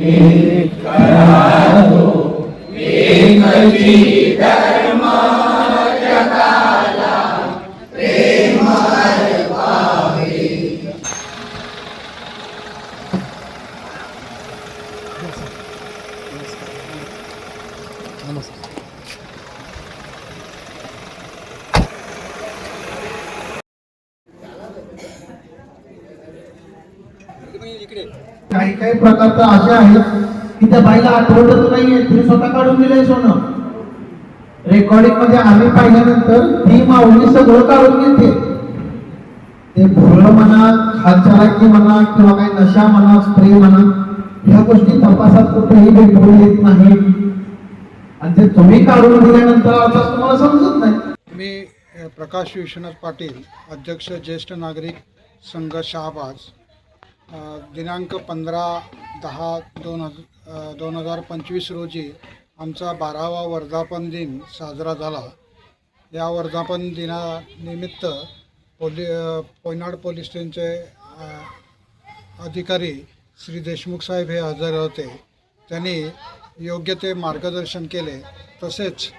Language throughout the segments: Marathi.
एक करा दो एक जी धर्मा तर असे आहेत की त्या बाईला आठवतच नाहीये. तिने स्वतः काढून दिलंय सोनं. रेकॉर्डिंगमध्ये आम्ही पाहिल्यानंतर ती माऊली सगळं काढून घेते. ते भोळं म्हणा खालचाराकी म्हणा किंवा काही नशा म्हणा स्त्री म्हणा ह्या गोष्टी तपासात कुठेही भेटून येत नाही आणि ते तुम्ही काढून दिल्यानंतर अर्थात तुम्हाला समजत नाही. मी प्रकाश विश्वनाथ पाटील अध्यक्ष ज्येष्ठ नागरिक संघ शहाबाज दिनांक पंधरा दहा दोन हज दोन हजार पंचवीस रोजी आमचा बारावा वर्धापन दिन साजरा झाला. या वर्धापन दिनानिमित्त पोली पोयनाड पोलीस स्टेशनचे अधिकारी श्री देशमुख साहेब हे हजर होते. त्यांनी योग्य ते मार्गदर्शन केले. तसेच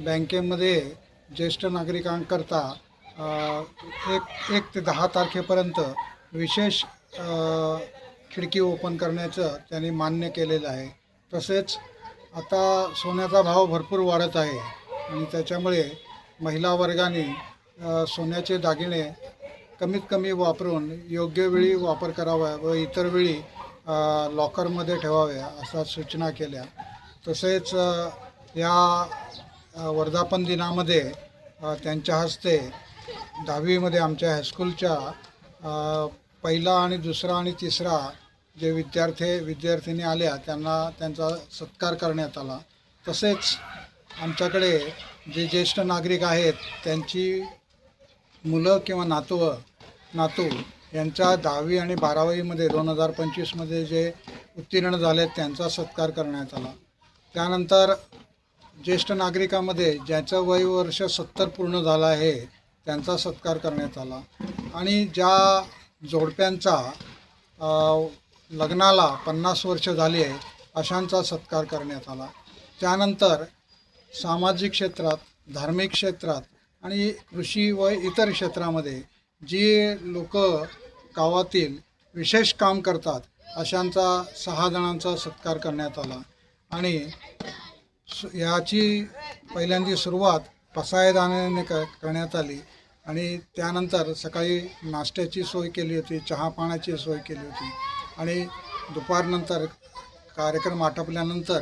बँकेमध्ये ज्येष्ठ नागरिकांकरता एक एक ते दहा तारखेपर्यंत विशेष खिडकी ओपन करण्याचं त्यांनी मान्य केलेलं आहे. तसेच आता सोन्याचा भाव भरपूर वाढत आहे आणि त्याच्यामुळे महिला वर्गाने सोन्याचे दागिने कमीत कमी वापरून योग्य वेळी वापर करावा व इतर वेळी लॉकरमध्ये ठेवाव्या अशा सूचना केल्या. तसेच या वर्धापन दिनामध्ये त्यांच्या हस्ते दहावीमध्ये आमच्या हायस्कूलच्या पहिला आणि दुसरा आणि तिसरा जे विद्यार्थी विद्यार्थिनी आल्या त्यांना त्यांचा सत्कार करण्यात आला. तसेच आमच्याकडे जे ज्येष्ठ नागरिक आहेत त्यांची मुलं किंवा नातवं नातू यांच्या दहावी आणि बारावीमध्ये दोन हजार पंचवीसमध्ये जे उत्तीर्ण झाले त्यांचा सत्कार करण्यात आला. त्यानंतर ज्येष्ठ नागरिकामध्ये ज्याचं वय वर्ष सत्तर पूर्ण झालं आहे त्यांचा सत्कार करण्यात आला. आणि ज्या जोडप्यांचा लग्नाला पन्नास वर्ष झाली आहे अशांचा सत्कार करण्यात आला. त्यानंतर सामाजिक क्षेत्रात धार्मिक क्षेत्रात आणि कृषी व इतर क्षेत्रामध्ये जी लोक गावातील विशेष काम करतात अशांचा सहा जणांचा सत्कार करण्यात आला. आणि याची पहिल्यांदी सुरुवात पसायदानाने क करण्यात आली. आणि त्यानंतर सकाळी नाश्त्याची सोय केली होती चहा पाण्याची सोय केली होती आणि दुपारनंतर कार्यक्रम आटपल्यानंतर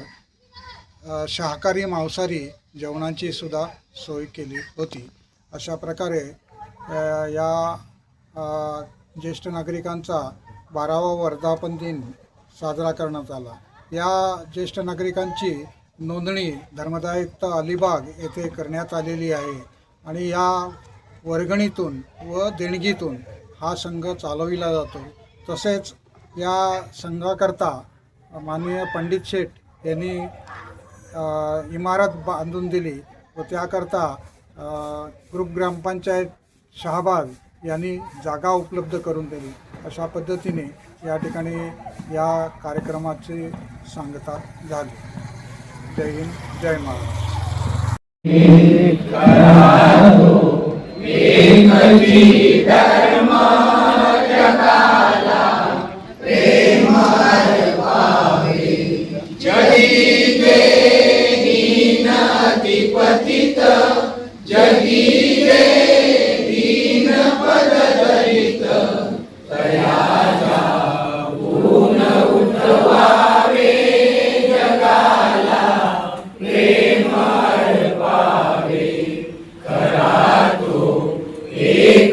शाकाहारी मांसाहारी जेवणाची सुद्धा सोय केली होती. अशा प्रकारे या ज्येष्ठ नागरिकांचा बारावा वर्धापन दिन साजरा करण्यात आला. या ज्येष्ठ नागरिकांची नोंदणी धर्मदायुक्त अलिबाग येथे करण्यात आलेली आहे आणि या वर्गणीतून व देणगीतून हा संघ चालविला जातो. तसेच या संघाकरता माननीय पंडित शेठ यांनी इमारत बांधून दिली व त्याकरता ग्रुप ग्रामपंचायत शहाबाग यांनी जागा उपलब्ध करून दिली. अशा पद्धतीने या ठिकाणी या कार्यक्रमाची सांगता झाली. जय हिंद जय महाराष्ट्र धर्म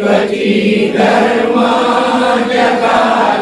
Pati Dharma Jagat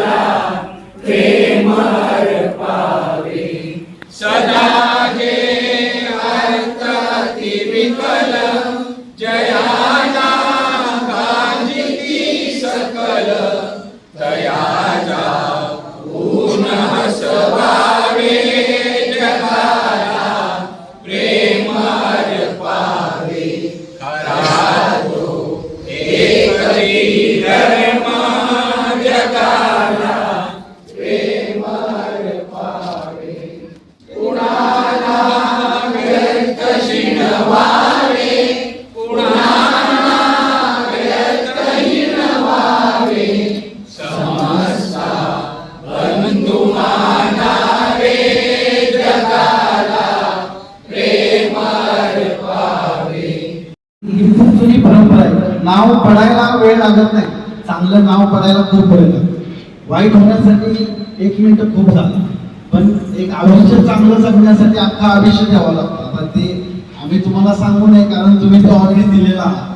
चांगलं खूप वेळ वाईट होण्यासाठी एक मिनिट खूप झालं. पण एक आयुष्य चांगलं जगण्यासाठी अख्खा आयुष्य द्यावं लागतं. आता ते आम्ही तुम्हाला सांगू नये कारण तुम्ही ते ऑलरेडी दिलेला आहात.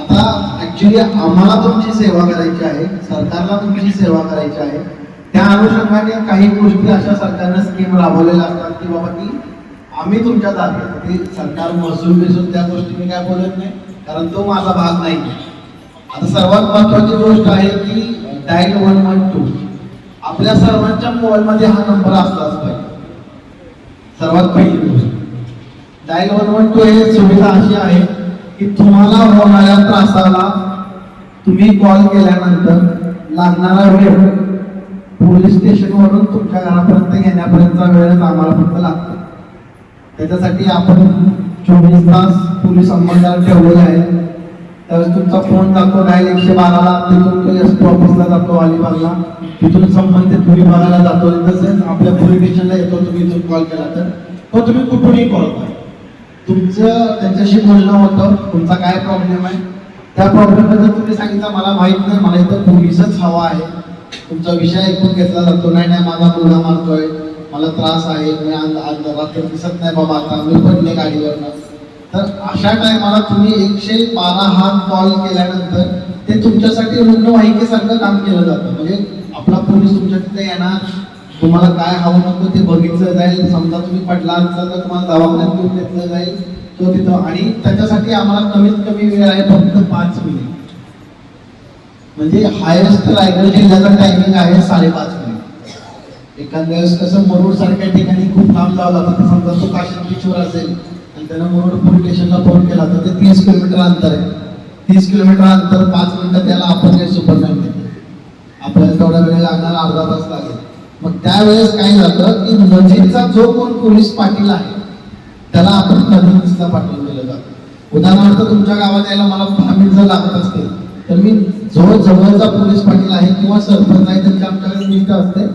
आता ऍक्च्युली आम्हाला तुमची सेवा करायची आहे सरकारला तुमची सेवा करायची आहे. त्या अनुषंगाने काही गोष्टी अशा सरकारनं स्कीम राबवलेल्या असतात की बाबा की आम्ही तुमच्या दारी की सरकार महसूल बिसूल त्या गोष्टी मी काय बोलत नाही कारण तो माझा भाग नाही. आता सर्वात महत्वाची गोष्ट आहे की डायल वन वन टू आपल्या सर्वांच्या मोबाईलमध्ये हा नंबर असलाच पाहिजे. सर्वात पहिली गोष्ट. डायल वन वन टू हे सुविधा अशी आहे की तुम्हाला होणाऱ्या त्रासाला तुम्ही कॉल केल्यानंतर लागणारा वेळ पोलीस स्टेशनवरून तुमच्या घरापर्यंत येण्यापर्यंतचा वेळच आम्हाला फक्त लागतो. त्याच्यासाठी आपण चोवीस तास पोलीस अंमलदार ठेवलेले आहेत. त्यावेळेस तुमचा फोन जातो डायल एकशे बाराला तिथून तो एस पी ऑफिसला जातो अलिबागला. तिथून संबंधित विभागाला जातो. तसेच आपल्या पोलीस स्टेशनला येतो तुम्ही इथून कॉल केला तर. तो तुम्ही कुठूनही कॉल करा. तुमचं त्यांच्याशी बोलणं होतं. तुमचा काय प्रॉब्लेम आहे? त्या प्रॉब्लेमबद्दल तुम्ही सांगितलं मला माहीत नाही. मला इथं पोलीसच हवा आहे. तुमचा विषय ऐकून घेतला जातो. नाही नाही माझा मुलगा मारतोय. मला त्रास आहे. मी आज रात्र दिसत नाही बाबा. आता मी पडले गाडीवरनं. तर अशा टायमाला तुम्ही एकशे बारा हा कॉल केल्यानंतर ते तुमच्यासाठी रुग्णवाहिकेसारखं काम केलं जातं. म्हणजे आपला पोलीस तुमच्या तिथे येणार तुम्हाला काय हवं नको ते बघितलं जाईल. समजा तुम्ही पडला असाल तर तुम्हाला दवाखान्यात घेऊन घेतलं जाईल. तो तिथं आणि त्याच्यासाठी आम्हाला कमीत कमी वेळ आहे फक्त पाच मिनिट. म्हणजे हायेस्ट रायगड जिल्ह्याचा टायमिंग आहे साडेपाच मिनिट. एखाद्या वेळेस कसं मरुड सारख्या ठिकाणी खूप लांब जावं लागतं. समजा तो काशीद बीचवर असेल त्याला त्यानं मुरुड पोलीस स्टेशनला फोन केला. तर ते तीस किलोमीटर अंतर आहे. तीस किलोमीटर अंतर पाच मिनिटं त्याला आपण काही सुपर नाही आपल्याला तेवढा वेळ लागणार अर्धा तास लागेल. मग त्यावेळेस काय झालं की नजीकचा जो कोण पोलीस पाटील आहे त्याला आपण कधीचा पाठवून दिलं जातं उदाहरणार्थ तुमच्या गावात यायला मला दहा मिनिट जर लागत असते तर मी जो जवळचा पोलीस पाटील आहे किंवा सरपंच आहे त्यांच्या आमच्याकडे लिस्ट असते.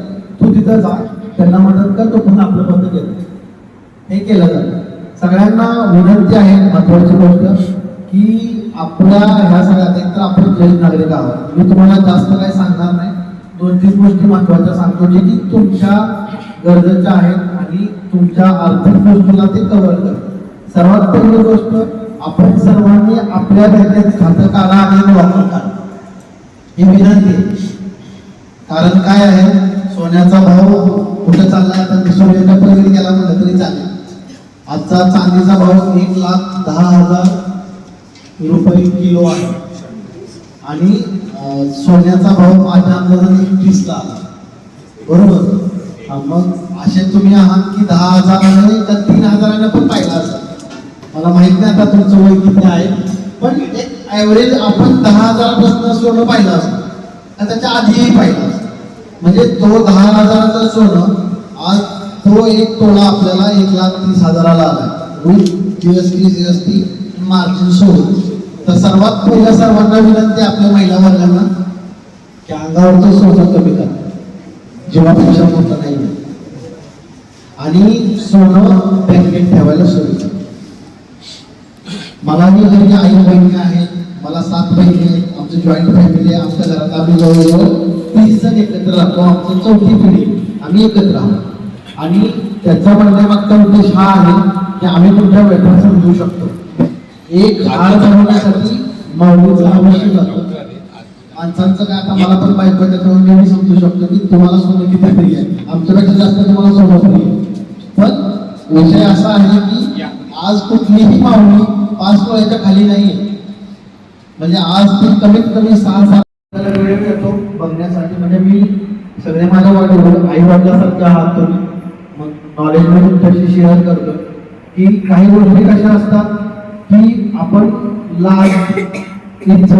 तू तिथं जा. त्यांना मदत कर तो पुन्हा आपलं पद घेतो हे केलं जातं. सगळ्यांना विनंती आहे महत्वाची गोष्ट की आपल्या ह्या सगळ्यात एक तर आपण ज्येष्ठ नागरिक आहोत. मी तुम्हाला जास्त काही सांगणार नाही. दोन तीन गोष्टी महत्त्वाच्या सांगतो जे की तुमच्या गरजेच्या आहेत आणि तुमच्या आर्थिक गोष्टीला ते कव्हर करतात. सर्वात पहिली गोष्ट आपण सर्वांनी आपल्या बँकेत खातं काढा आणि वापर काढा. ही विनंती आहे. कारण काय आहे? सोन्याचा भाव कुठे चालला आता दिसून सोन्याच्या पलीकडे गेला म्हणलं तरी चालेल. आजचा चांदीचा भाव एक लाख दहा हजार रुपये किलो आहे. आणि सोन्याचा भाव माझ्या अंदाजाने एकतीसला आला बरोबर? मग असे तुम्ही आहात की दहा हजाराने तर तीन हजाराने पण पाहिला असेल? मला माहीत नाही आता तुमचं वय किती आहे पण एक ॲव्हरेज आपण दहा हजारापासून सोनं पाहिलं असतं त्याच्या आधीही पाहिलं असतं म्हणजे तो दहा हजाराचं सोनं आज तो एक तोळा आपल्याला एक लाख तीस हजाराला आला विथ जीएसटी जीएसटी मार्जिन सोडून तर सर्वात पहिल्या सर्वांना विनंती आपल्या महिला वर्गांना की अंगावरचं सोनं कमी करा. जीवापेक्षा मोठं नाही आणि सोनं बँकेत ठेवायला सुरू करा. मला मी घरी आई बहिणी आहेत मला सात बहिणी आहेत आमची जॉईंट फॅमिली आहे आमच्या घरात आम्ही जवळजवळ तीस जण एकत्र राहतो आमची चौथी पिढी. आम्ही एकत्र आहोत. आणि त्याचा म्हणण्यामागचा उद्देश हा आहे की आम्ही तुमच्या व्यथा समजू शकतो. एक हार बनवण्यासाठी माऊलीचा आवश्यक जातो माणसांचं काय आता मला पण बायको त्याच्यावर त्याच्यामुळे मी समजू शकतो की तुम्हाला सोनं किती प्रिय आहे. आमच्यापेक्षा जास्त तुम्हाला सोनं नाही आहे. पण विषय असा आहे की आज कुठलीही माऊली पाच वयाच्या खाली नाहीये. म्हणजे आज ती कमीत कमी सहा सात वेळ येतो बघण्यासाठी. म्हणजे मी सगळे माझ्या वाटवर आई वडिलासारखे हात तुम्ही नॉलेज मी तुमच्याशी शेअर करतो की काही गोष्टी कशा असतात की आपण लाज इज्जत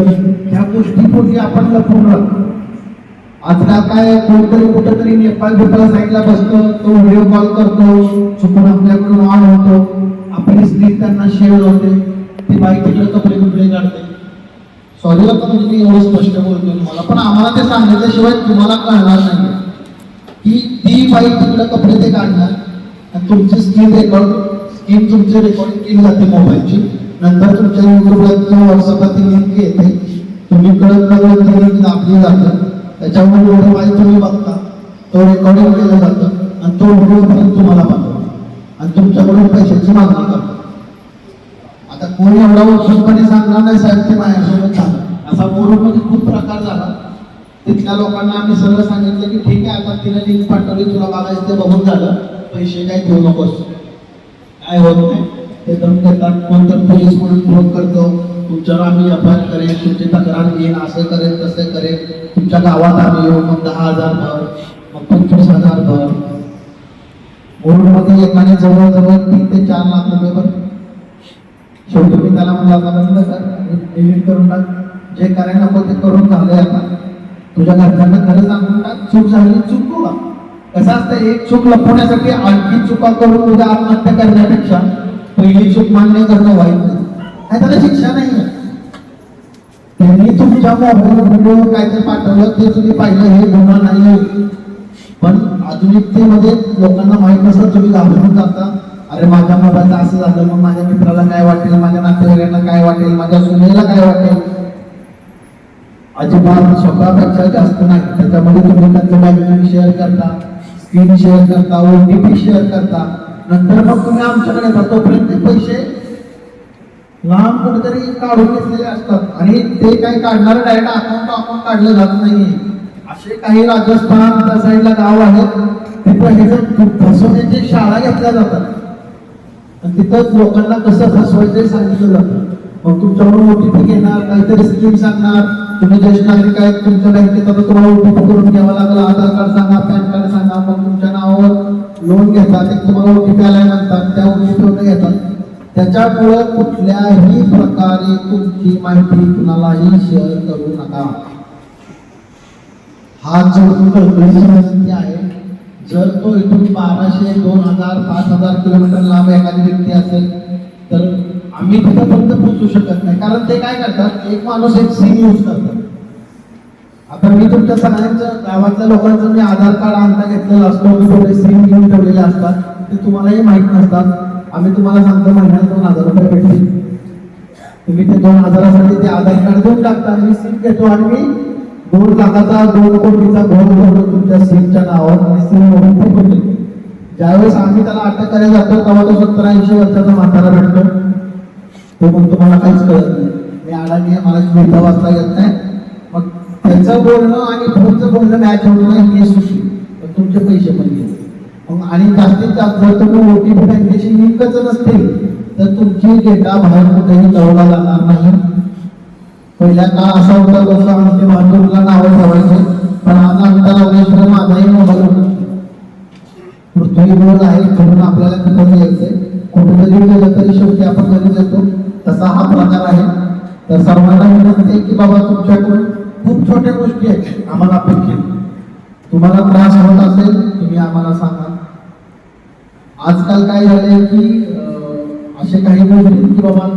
ह्या गोष्टीपोटी आपण लपून राहतो. आजकाल काय कोणतरी कुठंतरी नेपाळ बिपाळ साईडला बसतो तो व्हिडिओ कॉल करतो चुकून आपल्याकडून ऑन होतो. आपली स्क्रीन त्यांना शेअर होते. ती बाईक तिकडे कपडे कुठे काढते. सॉरी पण म्हणजे मी एवढं स्पष्ट बोलतो तुम्हाला पण आम्हाला ते सांगितल्याशिवाय तुम्हाला कळणार नाही की ती बाईक तिकडे कपडे ते काढणार आणि तुमची स्क्रीन रेकॉर्ड स्क्रीन तुमची रेकॉर्डिंग केली जाते मोबाईलची. नंतर तुमच्या युट्यूबला किंवा व्हॉट्सअपला ती लिंक येते. तुम्ही कळत नकळत ती लिंक दाबली जाते. त्याच्यामुळे एवढं पाहिजे तुम्ही बघता. तो रेकॉर्डिंग केलं जातं आणि तो व्हिडिओ परत तुम्हाला पाठवतो आणि तुमच्याकडून पैशाची मागणी करतो. आता कोणी एवढा उत्सुकपणे सांगणार नाही साहेब ते माझ्यासोबत झालं असा मोरूमध्ये खूप प्रकार झाला. तिथल्या लोकांना आम्ही सगळं सांगितलं की ठीक आहे आता तिने लिंक पाठवली तुला बघायचं ते बघून झालं. पैसे काही घेऊ नकोस. काय होत नाही. ते दम देतात. कोणतर पोलीस म्हणून फोन करतो. तुमच्यावर आम्ही एफ आय करेन तुमची तक्रार घेईन असं करेन तसं करेन. तुमच्या गावात आम्ही येऊ मग दहा हजार भर मग पंचवीस हजार भर. मध्ये एकाने जवळजवळ तीन ते चार लाख रुपये भर. शेवटी मी त्याला म्हणलं आता बंद कर डिलीट करून टाक. जे करायला नको ते करून झालंय आता. तुझ्या घरच्यांना खरं सांगून टाक. चूक झाली चूक तुला कसं असतं एक चूक लपवण्यासाठी आणखी चुका करून उद्या आत्महत्या करण्यापेक्षा पहिली चूक मान्य करणं वाईट नाही. नाही त्याला शिक्षा नाही त्यांनी तुमच्या मोबाईल व्हिडिओ काय ते पाठवलं ते तुम्ही पाहिलं हे गुन्हा नाही पण आधुनिकतेमध्ये लोकांना माहीत नसतं तुम्ही घाबरून जाता. अरे माझ्या मोबाईलचं असं झालं मग माझ्या मित्राला काय वाटेल माझ्या नातेवाईकांना काय वाटेल माझ्या सुनेला काय वाटेल? अजिबात स्वतःपेक्षा जास्त नाही. त्याच्यामध्ये तुम्ही त्यांचं बॅकग्राऊंड शेअर करता. स्क्रीन शेअर करता ओ टी पी शेअर करता. नंतर मग तुम्ही आमच्याकडे जातो तोपर्यंत ते पैसे लांब कुठेतरी काढून घेतलेले असतात. आणि ते काही काढणार डायरेक्ट अकाउंट अकाउंट काढलं जात नाही असे काही राजस्थान त्या साईडला गाव आहेत. तिथं ह्याचं फसवण्याची शाळा घेतल्या जातात. आणि तिथं लोकांना कसं फसवायचं सांगितलं जातं. मग तुमच्याकडून ओटीपी घेणार काहीतरी स्कीम सांगणार. तुम्ही ज्येष्ठ नागरिक आहेत तुमच्या बँकेत आता तुम्हाला ओटीपी करून घ्यावं लागलं. आधार कार्ड सांगा पॅन कार्ड सांगा मग तुमच्या नावावर लोन घेतात. एक तुम्हाला ओटीपी आलाय म्हणतात त्या ओटीपी घेतात. त्याच्यामुळं कुठल्याही प्रकारे तुमची माहिती कुणालाही शेअर करू नका. हा जो कळकळीची विनंती आहे जर तो इथून बाराशे दोन हजार पाच हजार किलोमीटर लांब एखादी व्यक्ती असेल तर आम्ही तिथपर्यंत पोचू शकत नाही. कारण ते काय करतात? एक माणूस एक सिम यूज करतात. आता मी तुमच्या सगळ्यांचं गावातल्या लोकांचं मी आधार कार्ड आणता घेतलेलं असतो. मी थोडे सिम घेऊन ठेवलेले असतात. ते तुम्हालाही माहीत नसतात. आम्ही तुम्हाला सांगतो महिन्याला दोन हजार रुपये भेटतील. तुम्ही ते दोन हजारासाठी ते आधार कार्ड देऊन टाकता. मी सिम घेतो आणि मी दोन लाखाचा दोन कोटीचा घोर भरतो तुमच्या सिमच्या नावावर. आणि सिम म्हणून फेकून देतो ज्यावेळेस आम्ही त्याला अटक करायला जातो तेव्हा तो सत्तर ऐंशी वर्षाचा म्हातारा भेटतो. तो मग तुम्हाला काहीच कळत नाही. मी अडाणी आहे मला लिहिता वाचता येत नाही. मग त्याचं बोलणं आणि तुमचं बोलणं मॅच होत नाही हे सुशी. पण तुमचे पैसे पण गेले. मग आणि जास्तीत जास्त जर तुम्ही ओटीपी बँकेची लिंकच नसतील तर तुमची डेटा बाहेर कुठेही कळवला जाणार नाही. पहिल्या काळ असा होता जसं आमचे बहादूरला नावं ठेवायचे पण आज आमचा रामेश्वर माझाही मोबाईल होता. पृथ्वीवर आहे म्हणून आपल्याला तिथं यायचंय कुठेतरी गेलं तरी शेवटी आपण घरी जातो. तसा हा प्रकार आहे. तर सर्वांना विनंती आहे की बाबा तुमच्याकडून खूप छोट्या गोष्टी आहेत आम्हाला अपेक्षित तुम्हाला त्रास होत असेल तुम्ही आम्हाला सांगा. आजकाल काय झाले की असे काही गोष्टी की बाबा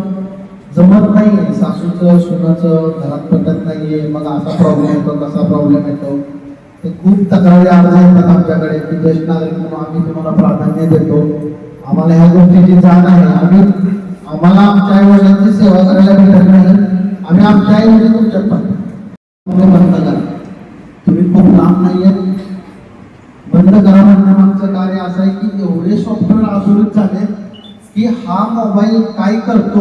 जमत नाहीये सासूचं सुनाचं घरात पटत नाहीये मग असा प्रॉब्लेम येतो तसा प्रॉब्लेम येतो. ते खूप तक्रारी अर्ज येतात आमच्याकडे की ज्येष्ठ नागरिक म्हणून आम्ही तुम्हाला प्राधान्य देतो. आम्हाला ह्या गोष्टीची जाण आहे. आम्ही आम्हाला आमच्या आई वडिलांची सेवा करायला भेटत नाही. आम्ही आमच्या आई वडील तुमच्यात पाहतो तुम्ही बंद करा तुम्ही खूप लांब नाहीये बंद करा म्हणण्यामागचं कार्य असं आहे की एवढे सॉफ्टवेअर आधुनिक झाले की हा मोबाईल काय करतो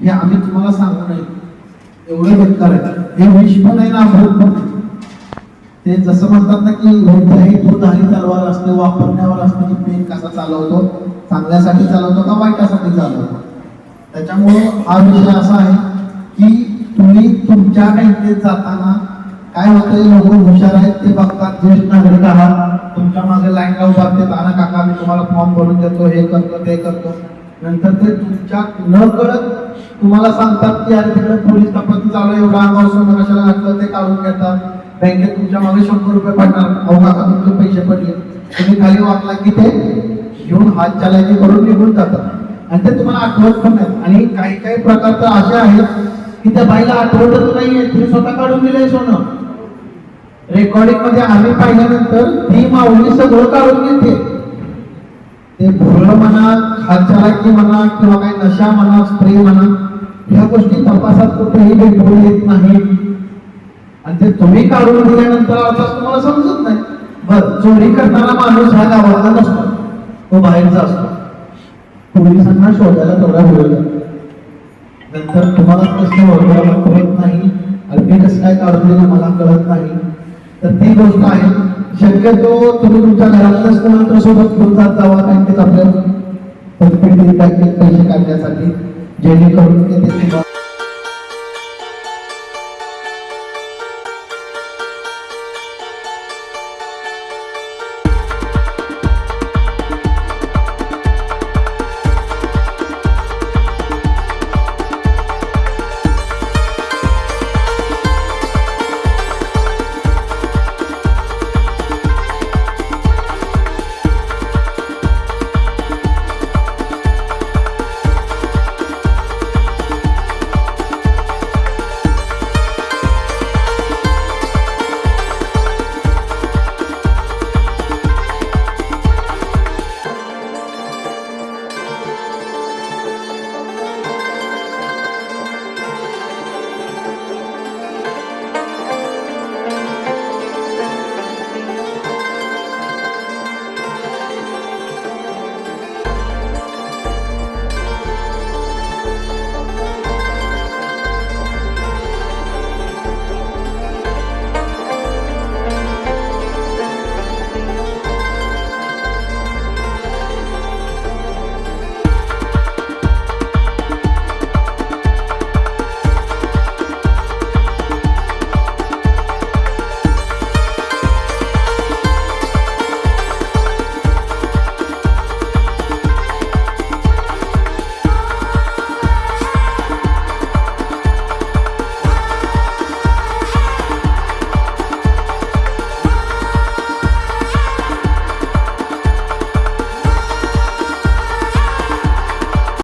हे आम्ही तुम्हाला सांगू नये एवढे बेकार आहे. हे विष पण आहे ना अमृत पण ते जसं म्हणतात ना की कोणत्याही दुधारी तलवार असते वापरण्यावर असते की पेन कसा चालवतो चांगल्यासाठी चालवतो का वाईटासाठी चालवतो? त्याच्यामुळं हा विषय असा आहे की तुम्ही तुमच्या बँकेत जाताना काय होतंय लोक हुशार आहेत ते बघतात ज्येष्ठ नागरिक आहात तुमच्या मागे लाईन लावून बघते ताना काका मी तुम्हाला फॉर्म भरून देतो हे करतो ते करतो. नंतर ते तुमच्या न कळत तुम्हाला सांगतात की अरे तिकडे पोलीस तपासणी चालू आहे, एवढा अंगावर सोनं कशाला घातलं ते काढून घेतात. बँकेत तुमच्या मागे शंभर रुपये पडणार. अहो काका तुमचे पैसे पडले. तुम्ही खाली वाटला की ते घेऊन हात चालायची करून निघून जातात. आणि ते तुम्हाला आठवत पण नाही. आणि काही काही प्रकार तर असे आहेत की त्या बाईला आठवतच नाहीये. तुम्ही स्वतः काढून दिले सोनं. रेकॉर्डिंगमध्ये आम्ही पाहिल्यानंतर ती माऊली सगळं काढून घेते. ते भोळ म्हणा खाचाराकी म्हणा किंवा काही नशा म्हणा स्प्रे म्हणा ह्या गोष्टी तपासात कुठेही भेटून येत नाही आणि ते तुम्ही काढून दिल्यानंतर अर्थात तुम्हाला समजत नाही. बर चोरी करणारा माणूस हा गावातला नसतो. तो बाहेरचा असतो. पोलिसांना शोधायला तेवढा वेळ नंतर तुम्हाला प्रश्न ओळखायला कळत नाही अगदी कसं काय काढलेलं मला कळत नाही. तर ती गोष्ट आहे शक्यतो तुम्ही तुमच्या घरातल्याच कोणाच्या सोबत घेऊन जात जावा बँकेत आपल्या पैसे काढण्यासाठी जेणेकरून ते तुम्हाला